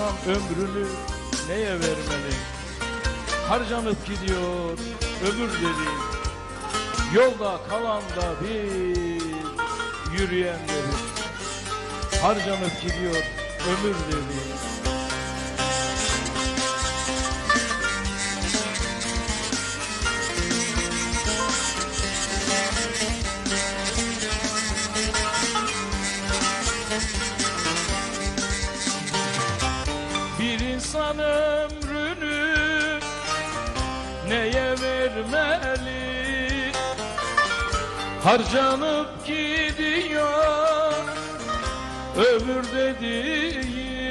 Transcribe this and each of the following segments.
insan ömrünü neye vermeli? Harcanıp gidiyor ömür dedi. Yolda kalan da bir yürüyenleri. Harcanıp gidiyor ömür dedi. Bir insan ömrünü neye vermeli? Harcanıp gidiyor ömür dediğin.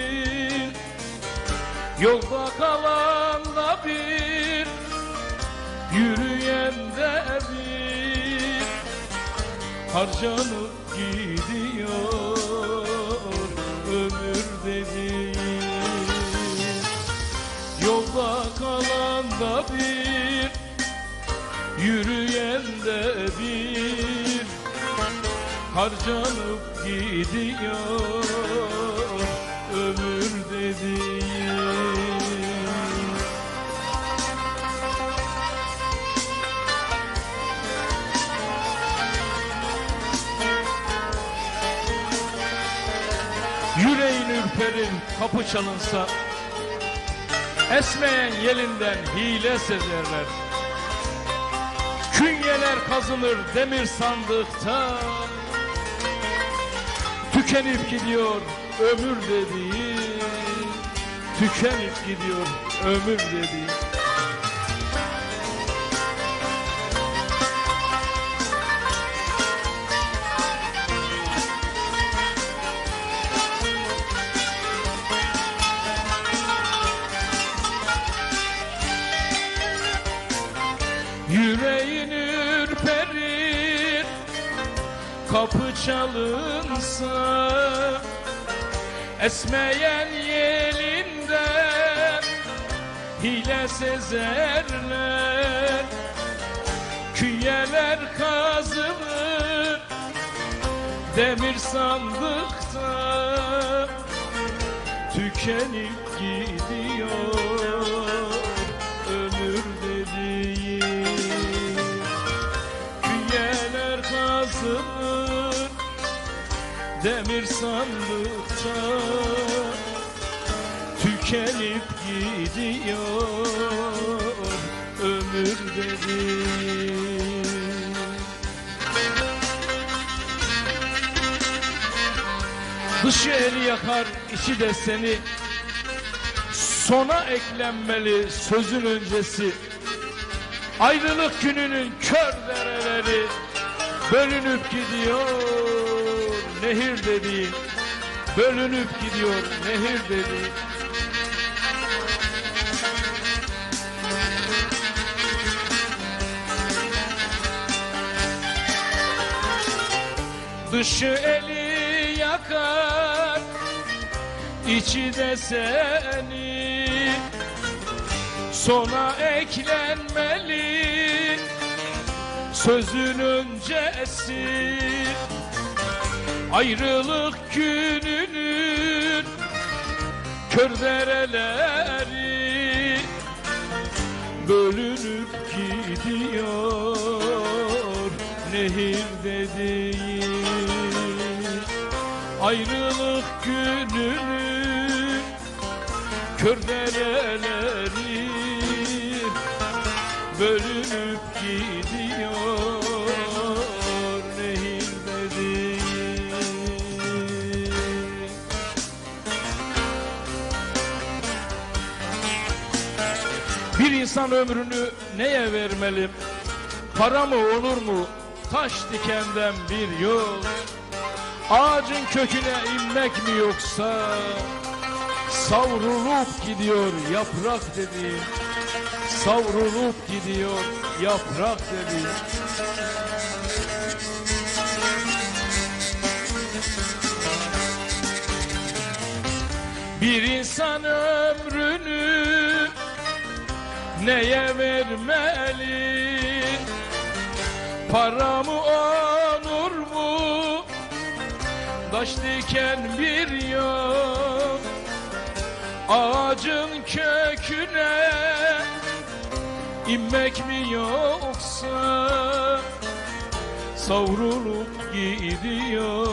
Yolda kalan da bir Yürüyen de bir. Harcanıp gidiyor ömür dediğin Yolda kalan da bir Yürüyen de bir. Harcanıp gidiyor ömür dediğin Yüreğin ürperir kapı çalınsa Esmeyen yelinden hile sezerler. Künyeler kazınır demir sandıkta. Tükenip gidiyor ömür dediğin Tükenip gidiyor ömür dediğin Yüreğin ürperir Kapı çalınsa Esmeyen yelinden Hile sezerler. Künyeler kazılır Demir sandıkta Tükenip gidiyor kazılır demir sandıkta Tükenip gidiyor ömür dediğin Dışı eli yakar, içi de seni. Sona eklenmeli sözün öncesi. Ayrılık gününün kör dereleri Bölünüp gidiyor nehir dediğin Bölünüp gidiyor nehir dediğin Dışı eli yakar içi de seni. Sona eklenmeli Sözün öncesi Ayrılık gününün Kör dereleri Bölünüp gidiyor Nehir dediğin. Ayrılık gününün Kör dereleri Bölünüp gidiyor Nehir dediğin Bir insan ömrünü neye vermeli? Para mı, onur mu? Taş dikenden bir yol. Ağacın köküne inmek mi yoksa? Savrulup gidiyor yaprak dediğin. Savrulup gidiyor yaprak dediğin. Bir insan ömrünü neye vermeli? Para mı onur mu? Taş diken bir yol Ağacın köküne inmek mi yoksa Savrulup gidiyor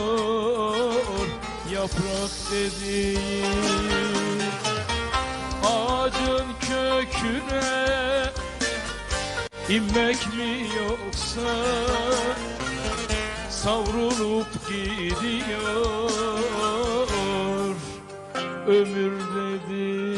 yaprak dediğin Ağacın köküne? İnmek mi yoksa Savrulup gidiyor ömür dedi